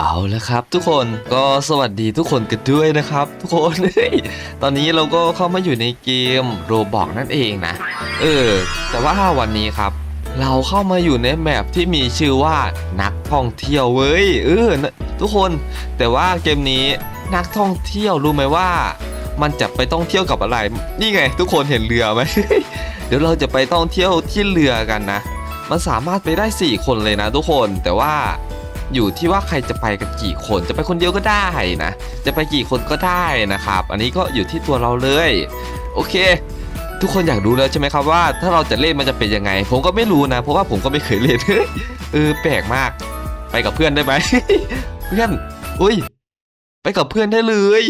เอาละครับ ทุกคนก็สวัสดีทุกคนกันด้วยนะครับ ทุกคนตอนนี้เราก็เข้ามาอยู่ในเกมโรบอกนั่นเองนะ เออ แต่ว่าวันนี้ครับ เราเข้ามาอยู่ในแมปที่มีชื่อว่านักท่องเที่ยวเว้ยเออทุกคนแต่ว่าเกมนี้นักท่องเที่ยวรู้ไหมว่า มันจะไปท่องเที่ยวกับอะไร นี่ไง ทุกคนเห็นเรือไหมเดี๋ยวเราจะไปท่องเที่ยวที่เรือกันนะ มันสามารถไปได้ 4 คนเลยนะ ทุกคนแต่ว่า อยู่ที่ว่าใครจะไปกันกี่คนจะไปคนเดียวก็ได้นะ จะไปกี่คนก็ได้นะครับ อันนี้ก็อยู่ที่ตัวเราเลย โอเค ทุกคนอยากรู้แล้วใช่ไหมครับว่า ถ้าเราจะเล่นมันจะเป็นยังไง ผมก็ไม่รู้นะ เพราะว่าผมก็ไม่เคยเล่นเออแปลกมาก ไปกับเพื่อนได้ไหมเพื่อนอุ้ย ไปกับเพื่อนได้เลย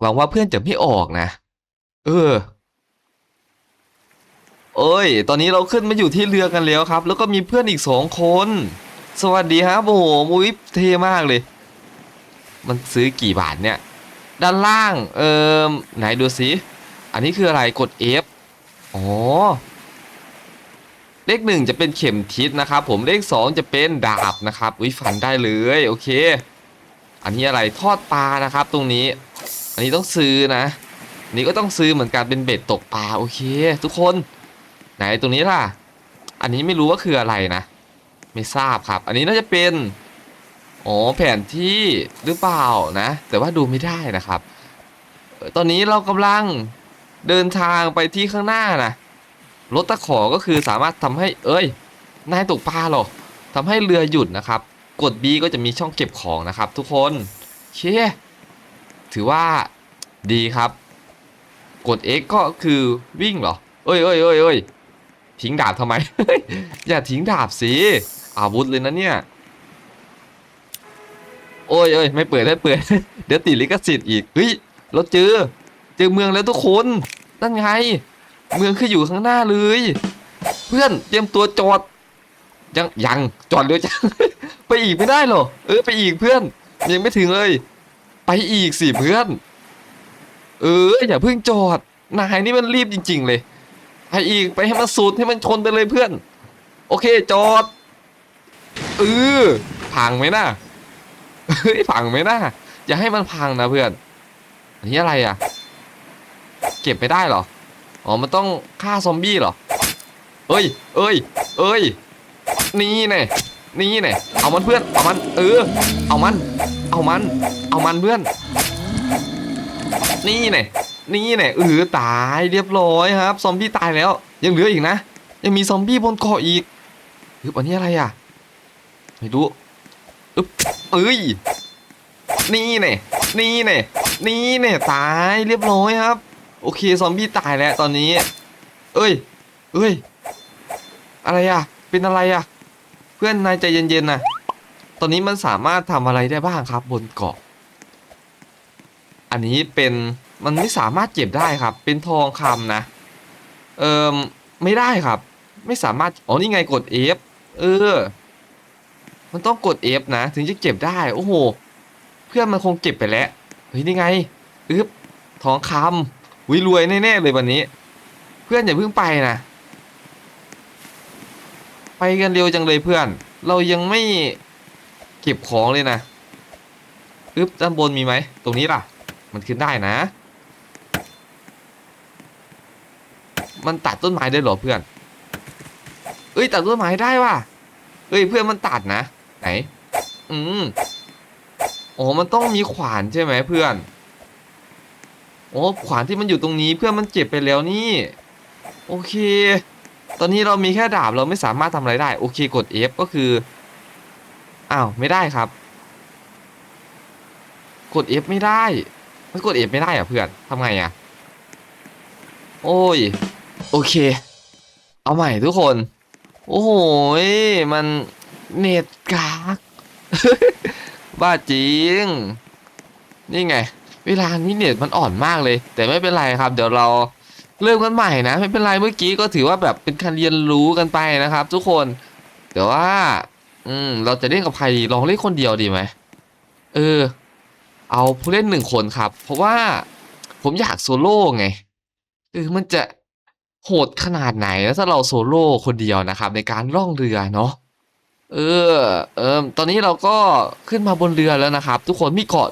หวังว่าเพื่อนจะไม่ออกนะ เออ เอ้ย ตอนนี้เราขึ้นมาอยู่ที่เรือกันแล้วครับ แล้วก็มีเพื่อนอีกสองคน สวัสดีครับโอ้โหมุ้ยเท่มากเลย มันซื้อกี่บาทเนี่ย ด้านล่าง เอ่อไหนดูสิ อันนี้คืออะไรกด F อ๋อ เลขหนึ่งจะเป็นเข็มทิศนะครับ ผม เลขสองจะเป็นดาบนะครับ อุ้ยฟันได้เลย โอเค อันนี้อะไรทอดปลานะครับ ตรงนี้ อันนี้ต้องซื้อนะอนนี้ก็ต้องซื้อเหมือนกันเป็นเบ็ดตกปลา โอเค ทุกคน ไหนตรงนี้ล่ะ อันนี้ไม่รู้ว่าคืออะไรนะ ไม่ทราบครับ อันนี้น่าจะเป็นอ๋อแผนที่หรือเปล่านะ แต่ว่าดูไม่ได้นะครับ ตอนนี้เรากำลังเดินทางไปที่ข้างหน้านะรถตะขอก็คือสามารถทำให้ เอ้ย นายตกปลาหรอทำให้เรือหยุดนะครับ กด B ก็จะมีช่องเก็บของนะครับ ทุกคนโอเคถือว่าดีครับ กด X ก็คือวิ่งเหรอ เอ้ยเอ้ยเอ้ยเอ้ย ทิ้งดาบทำไม อย่าทิ้งดาบสิอาวุธเลยนะเนี่ย โอ้ยเอ้ยไม่เปิดไม่เปิด เดี๋ยวติดลิขสิทธิ์อีก เฮ้ยเราเจอ เจอเมืองแล้วทุกคน นั่นไง เมืองคืออยู่ข้างหน้าเลย เพื่อนเตรียมตัวจอด ยังยังจอดเร็วจัง ไปอีกไม่ได้หรอ เออไปอีกเพื่อน ยังไม่ถึงเลย ไปอีกสิเพื่อน เอออย่าเพิ่งจอด นายนี่มันรีบจริง ๆ เลย ไปอีกไปให้มันสุดให้มันชนไปเลยเพื่อน โอเคจอดเออพังไหมนะเฮ้ยพังไหมนะอย่าให้มันพังนะเพื่อนอันนี้อะไรอะ เก็บไม่ได้หรออ๋อมันต้องฆ่าซอมบี้หรอเอ้ยเอ้ยเอ้ยนี่แน่นี่แน่เอามันเพื่อนเอามัน เออ เอามัน เอามัน เอามันเพื่อน นี่แน่ นี่แน่เออตายเรียบร้อยครับ ซอมบี้ตายแล้ว ยังเหลืออีกนะ ยังมีซอมบี้บนเกาะอีกอึบอันนี้อะไรอะ ไม่รู้อึบเอ้ย นี่แน่นี่แน่นี่แน่ตายเรียบร้อยครับ โอเคซอมบี้ตายแล้วตอนนี้ เอ้ย เอ้ย อะไรอะ เป็นอะไรอะ เพื่อนนายใจเย็นๆนะตอนนี้มันสามารถทำอะไรได้บ้างครับบนเกาะ อันนี้เป็น มันไม่สามารถเก็บได้ครับ เป็นทองคำนะเอิมไม่ได้ครับ ไม่สามารถอ๋อนี่ไงกด F เออ มันต้องกด F นะ ถึงจะเก็บได้ โอ้โห เพื่อนมันคงเก็บไปแล้วเฮ้ยนี่ไงอึ๊บทองคำวิรวยแน่ๆเลยวันนี้ เพื่อนอย่าเพิ่งไปนะไปกันเร็วจังเลยเพื่อน เรายังไม่เก็บของเลยนะอึ๊บด้านบนมีไหม ตรงนี้ล่ะ มันขึ้นได้นะ มันตัดต้นไม้ได้เหรอเพื่อน เอ้ยตัดต้นไม้ได้ว่ะเอ้ยเพื่อนมันตัดนะ ไหน อืมอ๋อมันต้องมีขวานใช่ไหมเพื่อนอ๋อขวานที่มันอยู่ตรงนี้เพื่อนมันเก็บไปแล้วนี่ โอเค ตอนนี้เรามีแค่ดาบเราไม่สามารถทำอะไรได้ โอเคกด F ก็คืออ้าวไม่ได้ครับ กด F ไม่ได้ไมันกด F ไม่ได้อะเพื่อนทำไงอะโอ้ย โอเค เอาใหม่ทุกคน โอ้โหมันเน็ตกากบ้าจริง นี่ไง เวลานี้เน็ตมันอ่อนมากเลย แต่ไม่เป็นไรครับ เดี๋ยวเราเริ่มกันใหม่นะ ไม่เป็นไรเมื่อกี้ก็ถือว่าแบบเป็นการเรียนรู้กันไปนะครับ ทุกคน แต่ว่า อืม เราจะเล่นกับใครดีลองเล่นคนเดียวดีไหมเออ เอาผู้เล่นหนึ่งคนครับ เพราะว่าผมอยากโซโล่ไงเออมันจะ โหดขนาดไหนแล้วถ้าเราโซโล่คนเดียวนะครับในการล่องเรือเนาะเออเออตอนนี้เราก็ขึ้นมาบนเรือแล้วนะครับ ทุกคนมีเกาะ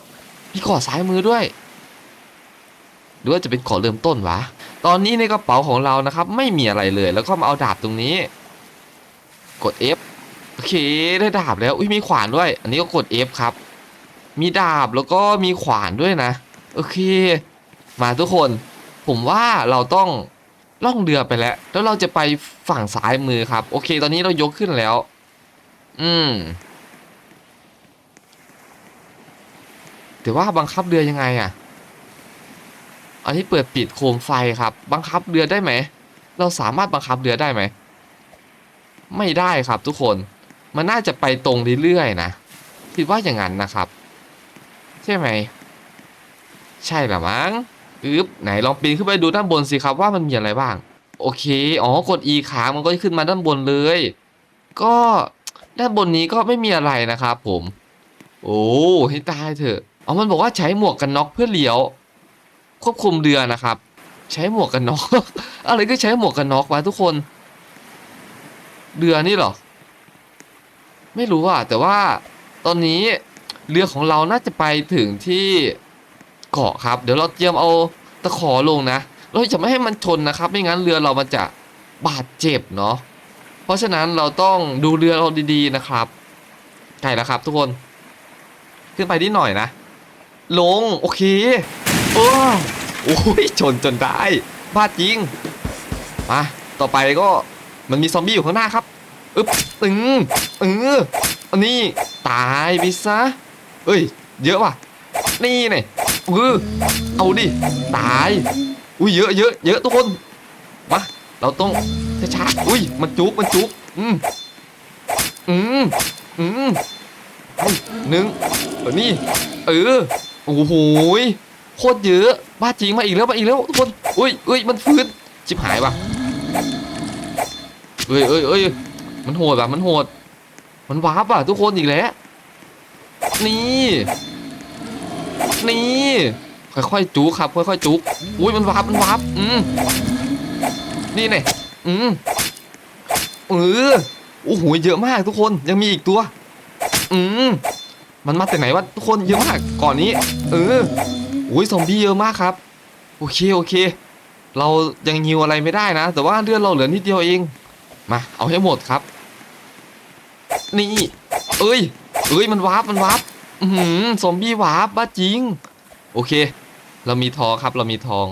มีเกาะซ้ายมือด้วยหรือว่าจะเป็นเกาะเริ่มต้นวะตอนนี้ในกระเป๋าของเรานะครับ ไม่มีอะไรเลย แล้วก็มาเอาดาบตรงนี้ กด F โอเคได้ดาบแล้วอุ้ยมีขวานด้วย อันนี้ก็กด F ครับ มีดาบแล้วก็มีขวานด้วยนะ โอเค มาทุกคน ผมว่าเราต้อง ล่องเรือไปแล้ว แล้วเราจะไปฝั่งซ้ายมือครับ โอเค ตอนนี้เรายกขึ้นแล้ว อืม แต่ว่าบังคับเรือยังไงอะ่ะ อันนี้เปิดปิดโคมไฟครับ บังคับเรือได้ไหม เราสามารถบังคับเรือได้ไหม ไม่ได้ครับทุกคน มันน่าจะไปตรงเรื่อยๆนะ คิดว่าอย่างนั้นนะครับ ใช่ไหม ใช่ละมั้ง อึ๊บไหนลองปีนขึ้นไปดูด้านบนสิครับว่ามันมีอะไรบ้าง โอเค อ๋อกด E ค้างมันก็ขึ้นมาด้านบนเลย ก็ด้านบนนี้ก็ไม่มีอะไรนะครับผม โอ้ให้ตายเถอะอ๋อมันบอกว่าใช้หมวกกันน็อกเพื่อเลี้ยว ควบคุมเรือนะครับ ใช้หมวกกันน็อกอะไรก็ใช้หมวกกันน็อกวะทุกคนเรือนี่หรอ ไม่รู้อะแต่ว่าตอนนี้เรือของเราน่าจะไปถึงที่ เกาะครับ เดี๋ยวเราเตรียมเอาตะขอลงนะ เราจะไม่ให้มันชนนะครับ ไม่งั้นเรือเรามันจะบาดเจ็บเนาะ เพราะฉะนั้นเราต้องดูเรือเราดีๆนะครับใช่แล้วครับ ทุกคน ขึ้นไปนิดหน่อยนะ ลง โอเคโอ้โอ้ยชนจนได้บาดจริง มา ต่อไปก็มันมีซอมบี้อยู่ข้างหน้าครับ อึ๊บตึงเอออันนี้ตายไปซะเอ้ย เยอะว่ะ นี่ไง เออเอาดิ ตาย อุ้ยเยอะเยอะเยอะทุกคน มา เราต้องช้าๆอุ้ย มันจุกมันจุกอืมอืมอืมหนึ่งเออนี่ เออ โอ้โหยโคตรเยอะ บ้าจริงมาอีกแล้วมาอีกแล้วทุกคน อุ้ยอุ้ยมันฟื้น ชิบหายว่ะเอ้ยเอ้ยเอ้ยมันโหดอะมันโหด มันวาร์ปอะทุกคนอีกแล้ว นี่ นี่ค่อยๆจุกครับค่อยๆจุกอุ้ยมันวาร์ปมันวาร์ปอืมนี่ไงอืมเออโอ้โหเยอะมากทุกคนยังมีอีกตัว อืมมันมาจากไหนวะทุกคนเยอะมากก่อนนี้ เออโอ้ยซอมบี้เยอะมากครับ โอเคโอเค เรายังยิวอะไรไม่ได้นะ แต่ว่าเลือดเราเหลือนิดเดียวเองมาเอาให้หมดครับ นี่ เอ้ย เอ้ยมันวาร์ปมันวาร์ป อือหือซอมบี้วาร์ปบ้าจริง โอเค เรามีทองครับ เรามีทอง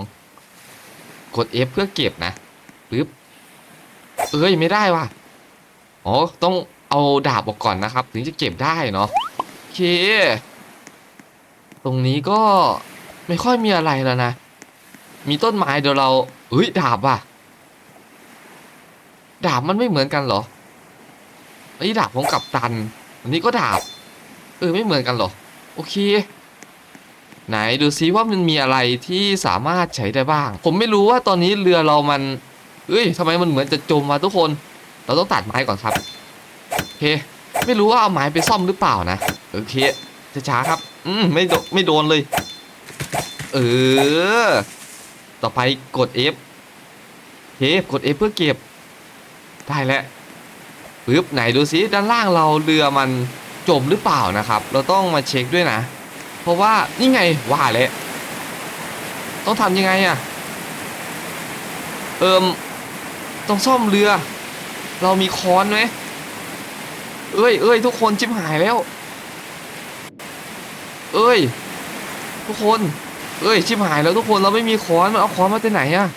กด F เพื่อเก็บนะปึ๊บเอ้ยไม่ได้ว่ะอ๋อต้องเอาดาบออกก่อนนะครับ ถึงจะเก็บได้เนาะโอเค ตรงนี้ก็ไม่ค่อยมีอะไรแล้วนะ มีต้นไม้เดี๋ยวเราเฮ้ยดาบว่ะ ดาบมันไม่เหมือนกันเหรอไอ้ดาบของกัปตัน อันนี้ก็ดาบ เออไม่เหมือนกันหรอ โอเค ไหนดูซิว่ามันมีอะไรที่สามารถใช้ได้บ้าง ผมไม่รู้ว่าตอนนี้เรือเรามัน เอ้ยทำไมมันเหมือนจะจมมาทุกคน เราต้องตัดไม้ก่อนครับโอเค ไม่รู้ว่าเอาไม้ไปซ่อมหรือเปล่านะโอเคช้าๆครับ อืมไม่โดไม่โดนเลย เออ ต่อไปกด F เฮกด F เพื่อเก็บ ได้แล้วปึ๊บไหนดูซิด้านล่างเราเรือมัน จมหรือเปล่านะครับ เราต้องมาเช็คด้วยนะ เพราะว่านี่ไงว่าแล้วต้องทำยังไงอะเอิมต้องซ่อมเรือ เรามีค้อนไหมเอ้ยเอ้ยทุกคนชิบหายแล้ว เอ้ย ทุกคน เอ้ยชิบหายแล้วทุกคนเราไม่มีค้อนมันเอาค้อนมาจากไหนอะ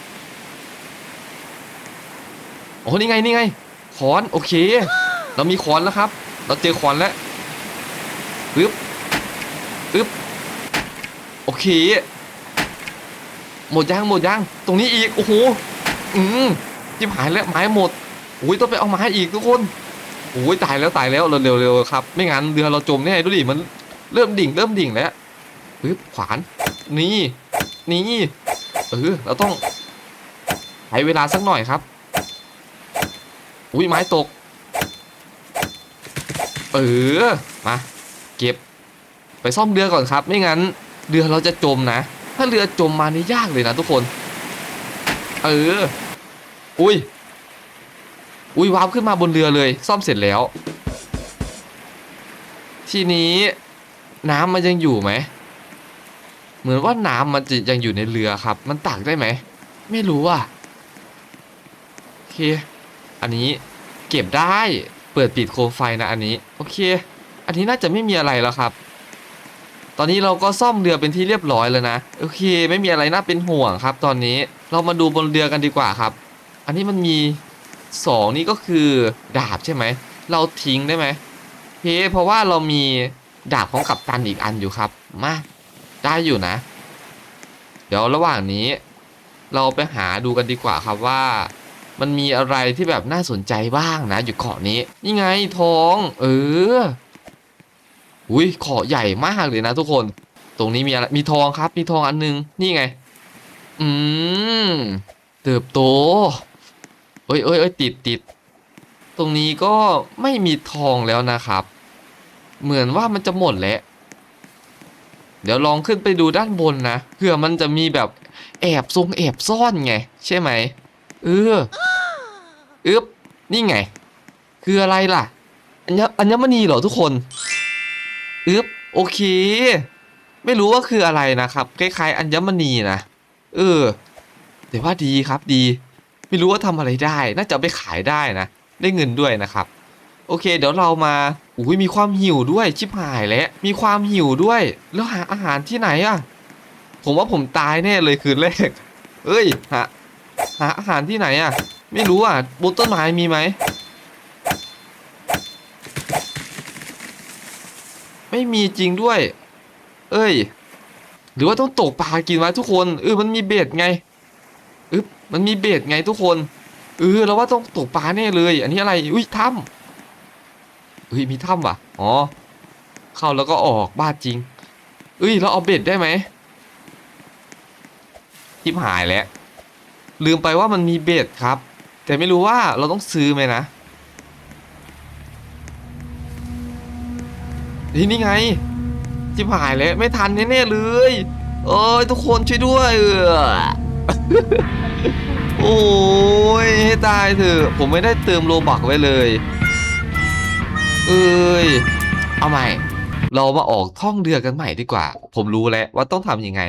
โอ้นี่ไงนี่ไงค้อนโอเค เรามีค้อนแล้วครับ เราเจอค้อนแล้วปึ๊บปึ๊บโอ เค หมดยังหมดยังตรงนี้อีกโอ้โหอืมชิบหายแล้วไม้หมดโอ้ยต้องไปเอาไม้อีกทุกคนโอ้ยตายแล้วตายแล้วเร็วเร็วครับ ไม่งั้นเรือเราจมแน่ดูดิมันเริ่มดิ่งเริ่มดิ่งแล้วปึ๊บขวานนี่นี่เออเราต้องใช้เวลาสักหน่อยครับอุ้ยไม้ตก เออมาเก็บไปซ่อมเรือก่อนครับ ไม่งั้น เรือเราจะจมนะ ถ้าเรือจมมานี่ยากเลยนะทุกคน เออ อุ้ย อุ้ยวาร์ปขึ้นมาบนเรือเลย ซ่อมเสร็จแล้ว ทีนี้น้ำมันยังอยู่ไหม เหมือนว่าน้ำมันจะยังอยู่ในเรือครับ มันตักได้ไหม ไม่รู้อะโอเค อันนี้เก็บได้ เปิดปิดโคมไฟนะอันนี้ โอเค อันนี้น่าจะไม่มีอะไรแล้วครับ ตอนนี้เราก็ซ่อมเรือเป็นที่เรียบร้อยแล้วนะ โอเค ไม่มีอะไรน่าเป็นห่วงครับ ตอนนี้เรามาดูบนเรือกันดีกว่าครับ อันนี้มันมีสองนี่ก็คือดาบใช่ไหม เราทิ้งได้ไหมโอเคเพราะว่าเรามีดาบของกัปตันอีกอันอยู่ครับ มา ได้อยู่นะ เดี๋ยวระหว่างนี้ เราไปหาดูกันดีกว่าครับว่ามันมีอะไรที่แบบน่าสนใจบ้างนะอยู่เกาะนี้ นี่ไงทอง เออ อุ้ยเกาะใหญ่มากเลยนะทุกคน ตรงนี้มีอะไร มีทองครับ มีทองอันนึง นี่ไง อืม เติบโต เอ้ยเอ้ยเอ้ยติดติด ตรงนี้ก็ไม่มีทองแล้วนะครับ เหมือนว่ามันจะหมดแล้ว เดี๋ยวลองขึ้นไปดูด้านบนนะ เผื่อมันจะมีแบบแอบทรงแอบซ่อนไง ใช่ไหม เอออึ๊บ นี่ไง คืออะไรล่ะ อัญอัญมณีเหรอทุกคน อึบโอเค ไม่รู้ว่าคืออะไรนะครับ คล้ายๆ อัญมณีนะ เออแต่ว่าดีครับดี ไม่รู้ว่าทำอะไรได้ น่าจะไปขายได้นะ ได้เงินด้วยนะครับ โอเค เดี๋ยวเรามาอุ้ยมีความหิวด้วยชิบหายแล้วมีความหิวด้วย แล้วหาอาหารที่ไหนอะผมว่าผมตายแน่เลยคืนแรก เอ้ยหาหาอาหารที่ไหนอะไม่รู้อะบนต้นไม้มีไหม ไม่มีจริงด้วย เอ้ย หรือว่าต้องตกปลากินไว้ทุกคนเออมันมีเบ็ดไงอึบมันมีเบ็ดไงทุกคนเออเราว่าต้องตกปลาแน่เลย อันนี้อะไรอุ้ยถ้ำเฮ้ยมีถ้ำว่ะอ๋อเข้าแล้วก็ออกบ้าจริงเอ้ยเราเอาเบ็ดได้ไหมทิมหายแล้วลืมไปว่ามันมีเบ็ดครับ แต่ไม่รู้ว่าเราต้องซื้อไหมนะ นี่นี่ไงจิบหายแล้วไม่ทันแน่ๆเลยเอ้ยทุกคนช่วยด้วยเออโอ้ยให้ตายเถอะผมไม่ได้เติมโลบักไว้เลยเอ้ยเอาใหม่ เรามาออกท่องเรือกันใหม่ดีกว่า ผมรู้แล้วว่าต้องทำยังไง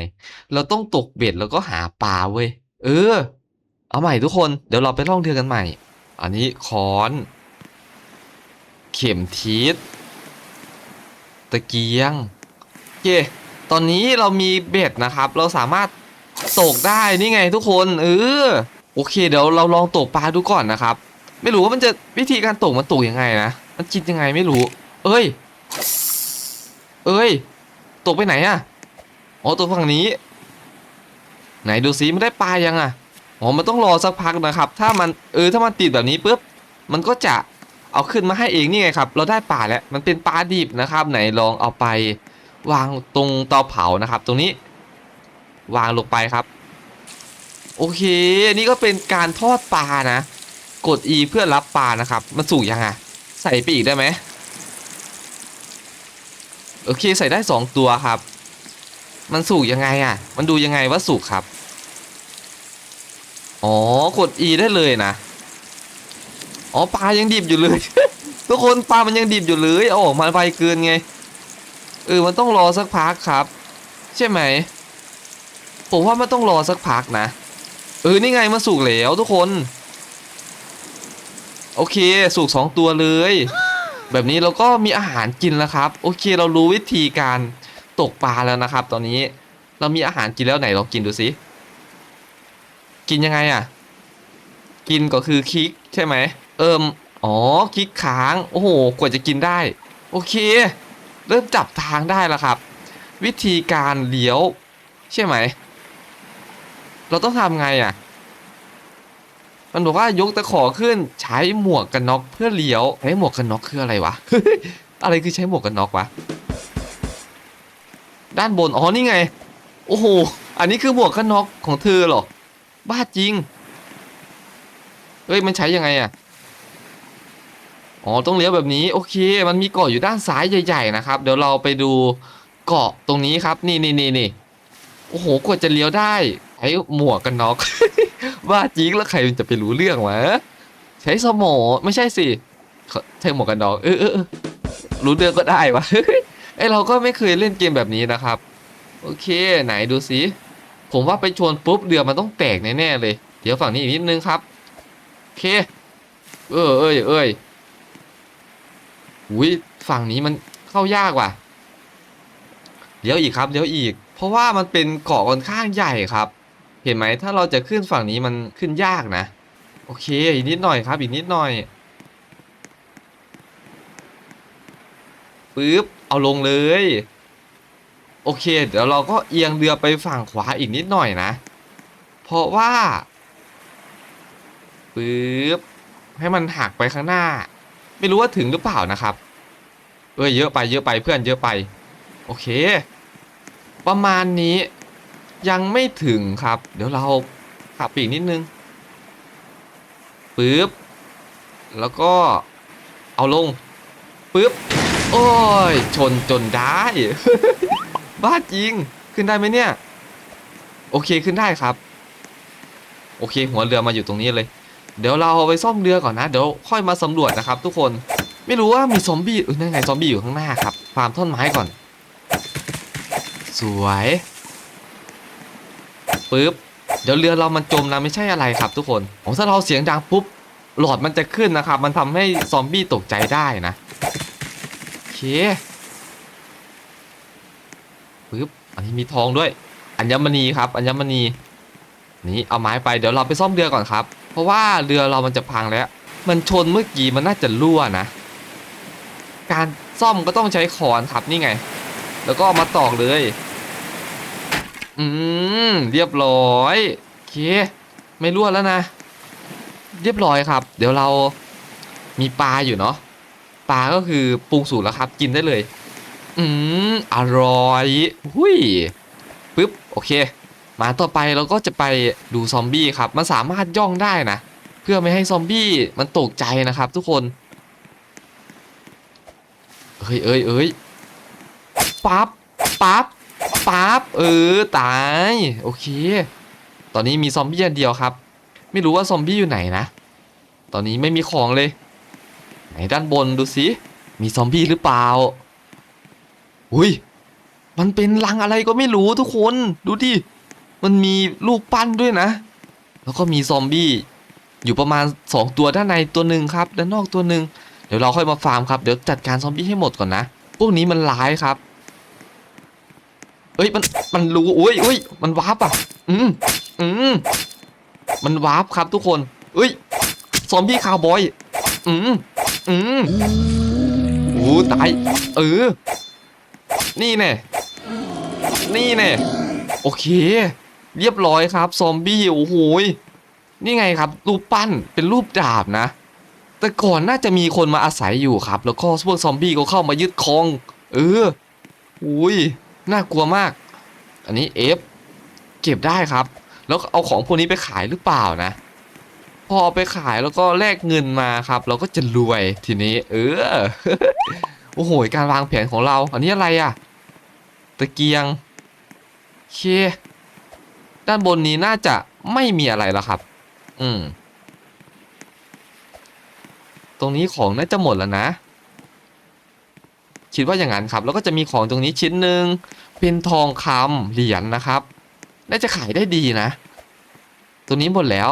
เราต้องตกเบ็ดแล้วก็หาปลาเว้ยเออ เอาใหม่ทุกคนเดี๋ยวเราไปท่องเรือกันใหม่ อันนี้ค้อน เข็มทิศ ตะเกียงโอเคตอนนี้เรามีเบ็ดนะครับ เราสามารถตกได้นี่ไงทุกคนเออโอเค เดี๋ยวเราลองตกปลาดูก่อนนะครับ ไม่รู้ว่ามันจะวิธีการตกมันตกยังไงนะ มันคิดยังไงไม่รู้ เอ้ย เอ้ย ตกไปไหนอะอ๋อตกฝั่งนี้ ไหนดูซิมันได้ปลายังอะอ๋อมันต้องรอสักพักนะครับ ถ้ามันเออถ้ามันติดแบบนี้ปุ๊บมันก็จะ เอาขึ้นมาให้เองนี่ไงครับ เราได้ปลาแล้วมันเป็นปลาดิบนะครับ ไหนลองเอาไป วางตรงเตาเผานะครับ ตรงนี้ วางลงไปครับ โอเคนี่ก็เป็นการทอดปลานะ กด E เพื่อรับปลานะครับ มันสุกยังไงใส่ไปอีกได้ไหมโอเคใส่ได้สองตัวครับ มันสุกยังไงอะ มันดูยังไงว่าสุกครับ อ๋อกด E ได้เลยนะ อ๋อปลายังดิบอยู่เลย ทุกคนปลามันยังดิบอยู่เลยเอาออกมาไวเกินไงเออมันต้องรอสักพักครับ ใช่ไหมผมว่ามันต้องรอสักพักนะเออนี่ไงมันสุกแล้วทุกคน โอเคสุกสองตัวเลย แบบนี้เราก็มีอาหารกินแล้วครับ โอเคเรารู้วิธีการตกปลาแล้วนะครับ ตอนนี้เรามีอาหารกินแล้วไหนลองกินดูสิกินยังไงอะ กินก็คือคลิกใช่ไหม เอิมอ๋อคลิกค้าง โอ้โหกว่าจะกินได้ โอเค เริ่มจับทางได้แล้วครับ วิธีการเลี้ยว ใช่ไหม เราต้องทำไงอะ มันบอกว่ายกตะขอขึ้นใช้หมวกกันน็อกเพื่อเลี้ยวใช้หมวกกันน็อกคืออะไรวะ อะไรคือใช้หมวกกันน็อกวะ ด้านบน อ๋อนี่ไง โอ้โห อันนี้คือหมวกกันน็อกของเธอเหรอ บ้าจริง เฮ้ยมันใช้ยังไงอะ อ๋อต้องเลี้ยวแบบนี้โอเค มันมีเกาะอยู่ด้านซ้ายใหญ่ๆนะครับ เดี๋ยวเราไปดูเกาะตรงนี้ครับ นี่นี่นี่นี่โอ้โหกว่าจะเลี้ยวได้ใช้หมวกกันน็อกว่าจริงแล้วใครมันจะไปรู้เรื่องวะใช้สมองไม่ใช่สิใช้หมวกกันน็อกเออเออรู้เรื่องก็ได้วะไอเราก็ไม่เคยเล่นเกมแบบนี้นะครับ โอเค ไหนดูสิผมว่าไปชวนปุ๊บเรือมันต้องแตกแน่ๆเลย เดี๋ยวฝั่งนี้อีกนิดนึงครับโอเค เออเอ้ยเอ้ย อุ้ยฝั่งนี้มันเข้ายากว่ะเลี้ยวอีกครับเลี้ยวอีก เพราะว่ามันเป็นเกาะค่อนข้างใหญ่ครับ เห็นไหมถ้าเราจะขึ้นฝั่งนี้มันขึ้นยากนะ โอเคอีกนิดหน่อยครับ อีกนิดหน่อยปึ๊บเอาลงเลย โอเค เดี๋ยวเราก็เอียงเรือไปฝั่งขวาอีกนิดหน่อยนะ เพราะว่าปึ๊บให้มันหักไปข้างหน้า ไม่รู้ว่าถึงหรือเปล่านะครับ เอ้ยเยอะไปเยอะไปเพื่อนเยอะไป โอเค ประมาณนี้ยังไม่ถึงครับ เดี๋ยวเราขับอีกนิดนึงปึ๊บแล้วก็เอาลงปึ๊บโอ้ย ชนจนได้ บ้าจริง ขึ้นได้ไหมเนี่ย โอเคขึ้นได้ครับ โอเค หัวเรือมาอยู่ตรงนี้เลย เดี๋ยวเราเอาไปซ่อมเรือก่อนนะ เดี๋ยวค่อยมาสำรวจนะครับ ทุกคน ไม่รู้ว่ามีซอมบี้เออนั่นไงซอมบี้อยู่ข้างหน้าครับฟาร์มต้นไม้ก่อน สวยปึ๊บ เดี๋ยวเรือเรามันจมนะไม่ใช่อะไรครับ ทุกคนโอ้ถ้าเราเสียงดังปุ๊บหลอดมันจะขึ้นนะครับ มันทำให้ซอมบี้ตกใจได้นะโอเคปึ๊บ อันนี้มีทองด้วย อัญมณีครับ อัญมณี นี่เอาไม้ไป เดี๋ยวเราไปซ่อมเรือก่อนครับ เพราะว่าเรือเรามันจะพังแล้ว มันชนเมื่อกี้มันน่าจะรั่วนะ การซ่อมก็ต้องใช้ขอนครับนี่ไง แล้วก็มาตอกเลย อืมเรียบร้อยโอเค ไม่รั่วแล้วนะ เรียบร้อยครับ เดี๋ยวเรามีปลาอยู่เนาะปลาก็คือปรุงสูตรแล้วครับ กินได้เลย อืมอร่อย หุยปึ๊บ โอเค มาต่อไปเราก็จะไปดูซอมบี้ครับ มันสามารถย่องได้นะ เพื่อไม่ให้ซอมบี้มันตกใจนะครับ ทุกคน เอ้ยเอ้ยเอ้ยปั๊บปั๊บปั๊บเออตายโอเค ตอนนี้มีซอมบี้อันเดียวครับ ไม่รู้ว่าซอมบี้อยู่ไหนนะ ตอนนี้ไม่มีของเลย ไหนด้านบนดูสิมีซอมบี้หรือเปล่าอุ้ยมันเป็นรังอะไรก็ไม่รู้ทุกคนดูดิ มันมีรูปปั้นด้วยนะ แล้วก็มีซอมบี้อยู่ประมาณ 2 ตัวด้านในตัวหนึ่งครับด้านนอกตัวหนึ่งเดี๋ยวเราค่อยมาฟาร์มครับเดี๋ยวจัดการซอมบี้ให้หมดก่อนนะพวกนี้มันร้ายครับเอ้ยมันมันรู้อุ้ยอุ้ยมันวาร์ปอะอืมอืมมันวาร์ปครับทุกคนเอ้ยซอมบี้คาวบอยอืมอืมโอ้ตายเออนี่แน่นี่แน่โอเค เรียบร้อยครับ ซอมบี้โอ้โหนี่ไงครับ รูปปั้นเป็นรูปดาบนะ แต่ก่อนน่าจะมีคนมาอาศัยอยู่ครับ แล้วก็พวกซอมบี้ก็เข้ามายึดครอง เอออุ้ยน่ากลัวมาก อันนี้เอฟเก็บได้ครับ แล้วเอาของพวกนี้ไปขายหรือเปล่านะ พอเอาไปขายแล้วก็แลกเงินมาครับ เราก็จะรวยทีนี้ เออโอ้โหการวางแผนของเรา อันนี้อะไรอะตะเกียงโอเค ด้านบนนี้น่าจะไม่มีอะไรแล้วครับ อืม ตรงนี้ของน่าจะหมดแล้วนะ คิดว่าอย่างนั้นครับ แล้วก็จะมีของตรงนี้ชิ้นหนึ่งเป็นทองคำเหรียญนะครับ น่าจะขายได้ดีนะ ตัวนี้หมดแล้ว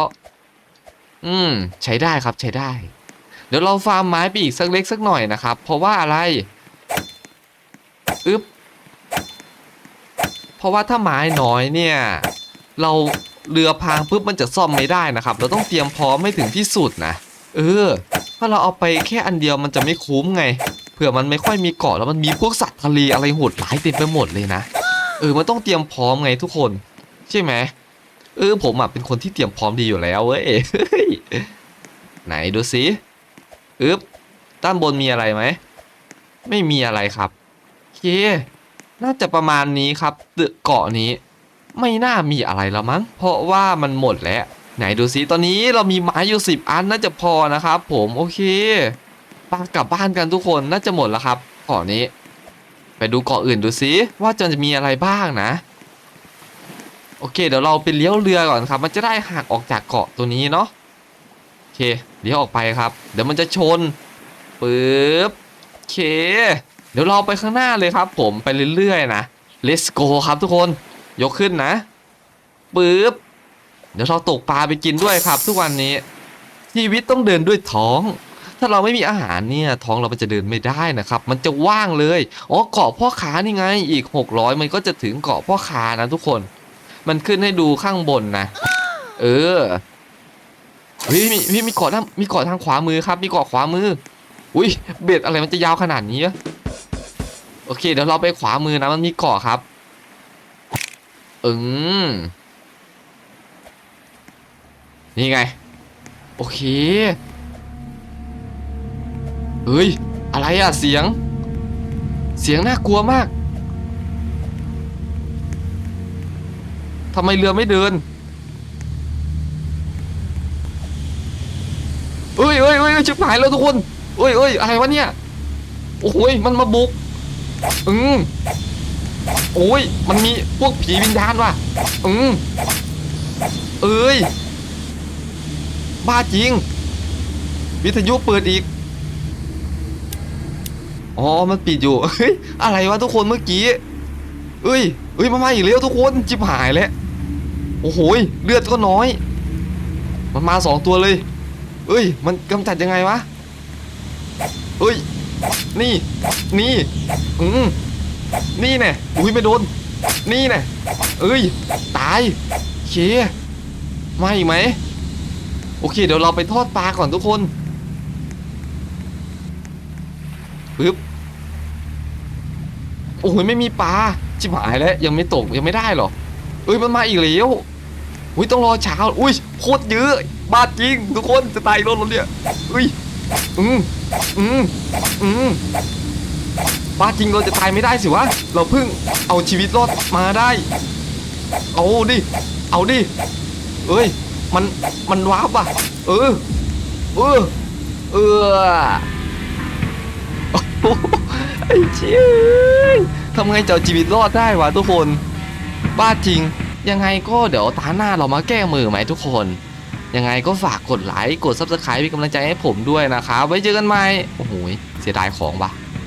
อืม ใช้ได้ครับใช้ได้ เดี๋ยวเราฟาร์มไม้ไปอีกสักเล็กสักหน่อยนะครับ เพราะว่าอะไรอึ๊บเพราะว่าถ้าไม้น้อยเนี่ย เราเรือพังปุ๊บมันจะซ่อมไม่ได้นะครับ เราต้องเตรียมพร้อมไม่ถึงที่สุดนะ เออ ถ้าเราเอาไปแค่อันเดียวมันจะไม่คุ้มไง เผื่อมันไม่ค่อยมีเกาะแล้วมันมีพวกสัตว์ทะเลอะไรโหดร้ายเต็มไปหมดเลยนะ เออ มันต้องเตรียมพร้อมไงทุกคน ใช่ไหม เออ ผมอะเป็นคนที่เตรียมพร้อมดีอยู่แล้วเว้ย ไหนดูสิอึ๊บ ด้านบนมีอะไรไหม ไม่มีอะไรครับ โอเค น่าจะประมาณนี้ครับตึกเกาะนี้ ไม่น่ามีอะไรแล้วมั้ง เพราะว่ามันหมดแล้ว ไหนดูสิตอนนี้เรามีไม้อยู่สิบอันน่าจะพอนะครับผมโอเคปากลับบ้านกันทุกคนน่าจะหมดแล้วครับเกาะนี้ ไปดูเกาะอื่นดูสิว่าจะมีอะไรบ้างนะ โอเค เดี๋ยวเราไปเลี้ยวเรือก่อนครับ มันจะได้หักออกจากเกาะตัวนี้เนาะโอเคเลี้ยวออกไปครับ เดี๋ยวมันจะชนปึ๊บโอเค เดี๋ยวเราไปข้างหน้าเลยครับ ผมไปเรื่อยๆนะ let's go ครับทุกคน ยกขึ้นนะปึ๊บเดี๋ยวเราตกปลาไปกินด้วยครับ ทุกวันนี้ ชีวิตต้องเดินด้วยท้อง ถ้าเราไม่มีอาหารเนี่ยท้องเรามันจะเดินไม่ได้นะครับ มันจะว่างเลยอ๋อเกาะพ่อค้านี่ไงอีก 600 มันก็จะถึงเกาะพ่อค้านะทุกคน มันขึ้นให้ดูข้างบนนะ เออเฮ้ยมีมีมีเกาะทางมีเกาะทางขวามือครับ มีเกาะขวามือ อุ้ยเบ็ดอะไรมันจะยาวขนาดนี้โอเคเดี๋ยวเราไปขวามือนะมันมีเกาะครับ อืมนี่ไง โอเค เฮ้ย อะไรอะเสียง เสียงน่ากลัวมากทำไมเรือไม่เดินเอ้ยเอ้ยเอ้ยชิบหายแล้วทุกคนเอ้ยเอ้ยอะไรวะเนี่ย โอ้ยมันมาบุก อืม โอ้ย มันมีพวกผีวิญญาณว่ะ อืมเอ้ย บ้าจริง วิทยุเปิดอีก อ๋อ มันปิดอยู่ เฮ้ย อะไรวะทุกคนเมื่อกี้ เอ้ย เอ้ย มามาอีกแล้วทุกคน จิบหายแล้ว โอ้โหยเลือดก็น้อย มันมาสองตัวเลย เอ้ย มันกำจัดยังไงวะ เอ้ย นี่ นี่ อืม นี่แน่อุ้ยไม่โดน นี่แน่เอ้ย ตายเคมาอีกไหม โอเค เดี๋ยวเราไปทอดปลาก่อนทุกคนปึ๊บโอ้โหไม่มีปลาชิบหายแล้วยังไม่ตกยังไม่ได้หรอเอ้ยมันมาอีกแล้วอุ้ยต้องรอเช้าอุ้ยโคตรเยอะบาดจริงทุกคนจะตายรถแล้วเนี่ยอุ้ยอืมอืมอืม บาจริงเราจะตายไม่ได้สิวะ เราเพิ่งเอาชีวิตรอดมาได้ เอาดิ เอาดิ เอ้ย มัน มันว้าบอะ เออ เออ เออโอ้โหไอ้เชี่ยทำไงจะเอาชีวิตรอดได้วะทุกคน บ้าจริง ยังไงก็เดี๋ยวตาหน้าเรามาแก้มือไหมทุกคน ยังไงก็ฝากกดไลค์ กด subscribe เป็นกำลังใจให้ผมด้วยนะครับ ไว้เจอกันใหม่ โอ้โห เสียดายของปะ